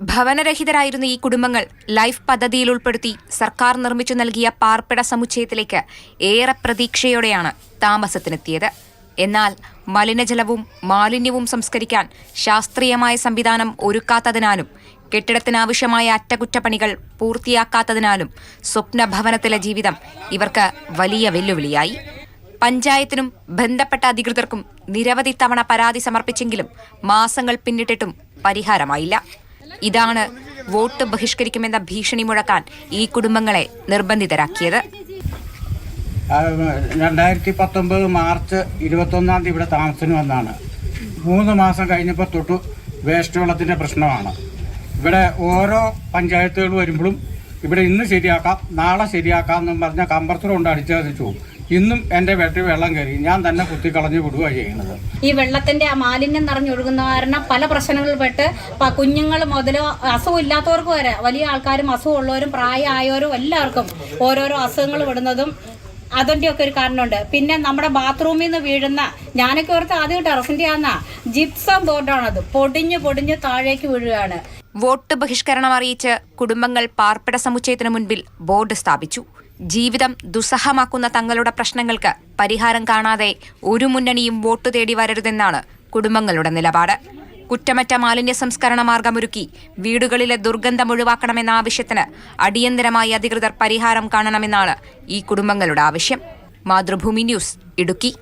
ഭവനരഹിതരായിരുന്ന ഈ കുടുംബങ്ങൾ ലൈഫ് പദ്ധതിയിൽ ഉൾപ്പെടുത്തി സർക്കാർ നിർമ്മിച്ചു നൽകിയ പാർപ്പിട സമുച്ചയത്തിലേക്ക് ഏറെ പ്രതീക്ഷയോടെയാണ് താമസത്തിനെത്തിയത്. എന്നാൽ മലിനജലവും മാലിന്യവും സംസ്കരിക്കാൻ ശാസ്ത്രീയമായ സംവിധാനം ഒരുക്കാത്തതിനാലും കെട്ടിടത്തിനാവശ്യമായ അറ്റകുറ്റപ്പണികൾ പൂർത്തിയാക്കാത്തതിനാലും സ്വപ്ന ഭവനത്തിലെ ജീവിതം ഇവർക്ക് വലിയ വെല്ലുവിളിയായി. പഞ്ചായത്തിനും ബന്ധപ്പെട്ട അധികൃതർക്കും നിരവധി തവണ പരാതി സമർപ്പിച്ചെങ്കിലും മാസങ്ങൾ പിന്നിട്ടിട്ടും പരിഹാരമായില്ല. ഇതാണ് വോട്ട് ബഹിഷ്കരിക്കുമെന്ന ഭീഷണി മുഴക്കാൻ ഈ കുടുംബങ്ങളെ നിർബന്ധിതരാക്കിയത്. രണ്ടായിരത്തി പത്തൊമ്പത് മാർച്ച് ഇരുപത്തൊന്നാം തീയതി ഇവിടെ താമസത്തിന് വന്നാണ്. മൂന്ന് മാസം കഴിഞ്ഞപ്പോൾ തൊട്ട് വേസ്റ്റ് വെള്ളത്തിന്റെ പ്രശ്നമാണ്. ഇവിടെ ഓരോ പഞ്ചായത്തുകൾ വരുമ്പോഴും ഇവിടെ ഇന്ന് ശരിയാക്കാം നാളെ ശരിയാക്കാം എന്നും പറഞ്ഞ കമ്പർത്തർ കൊണ്ട് അടിച്ചതിച്ചു ഇന്നും എന്റെ വീട്ടിൽ വെള്ളം കയറി. ഞാൻ തന്നെ കുത്തിക്കളഞ്ഞു വിടുകയാണ് ചെയ്യുന്നത്. ഈ വെള്ളത്തിന്റെ ആ മാലിന്യം നിറഞ്ഞൊഴുകുന്ന കാരണം പല പ്രശ്നങ്ങളിൽ പെട്ട് പ- കുഞ്ഞുങ്ങൾ മുതൽ അസുഖമില്ലാത്തവർക്ക് വരെ വലിയ ആൾക്കാരും അസുഖമുള്ളവരും പ്രായമായവരും എല്ലാവർക്കും ഓരോരോ അസുഖങ്ങൾ വിടുന്നതും അതിന്റെ ഒക്കെ ഒരു കാരണമുണ്ട്. പിന്നെ നമ്മുടെ ബാത്റൂമിൽ നിന്ന് വീഴുന്ന ഞാനൊക്കെ ഓർത്ത് ആദ്യം ടെറസിന്റെ ആണെന്നാ ജിപ്സം ബോർഡാണത് പൊടിഞ്ഞ് പൊടിഞ്ഞ് താഴേക്ക് വീഴുകയാണ്. വോട്ട് ബഹിഷ്കരണം അറിയിച്ച് കുടുംബങ്ങൾ പാർപ്പിട സമുച്ചയത്തിന് മുൻപിൽ ബോർഡ് സ്ഥാപിച്ചു. ജീവിതം ദുസ്സഹമാക്കുന്ന തങ്ങളുടെ പ്രശ്നങ്ങൾക്ക് പരിഹാരം കാണാതെ ഒരു മുന്നണിയും വോട്ട് തേടി വരരുതെന്നാണ് കുടുംബങ്ങളുടെ നിലപാട്. കുറ്റമറ്റ മാലിന്യ സംസ്കരണ മാർഗമൊരുക്കി വീടുകളിലെ ദുർഗന്ധം ഒഴിവാക്കണമെന്ന ആവശ്യത്തിന് അടിയന്തരമായി അധികൃതർ പരിഹാരം കാണണമെന്നാണ് ഈ കുടുംബങ്ങളുടെ ആവശ്യം. മാതൃഭൂമി ന്യൂസ് ഇടുക്കി.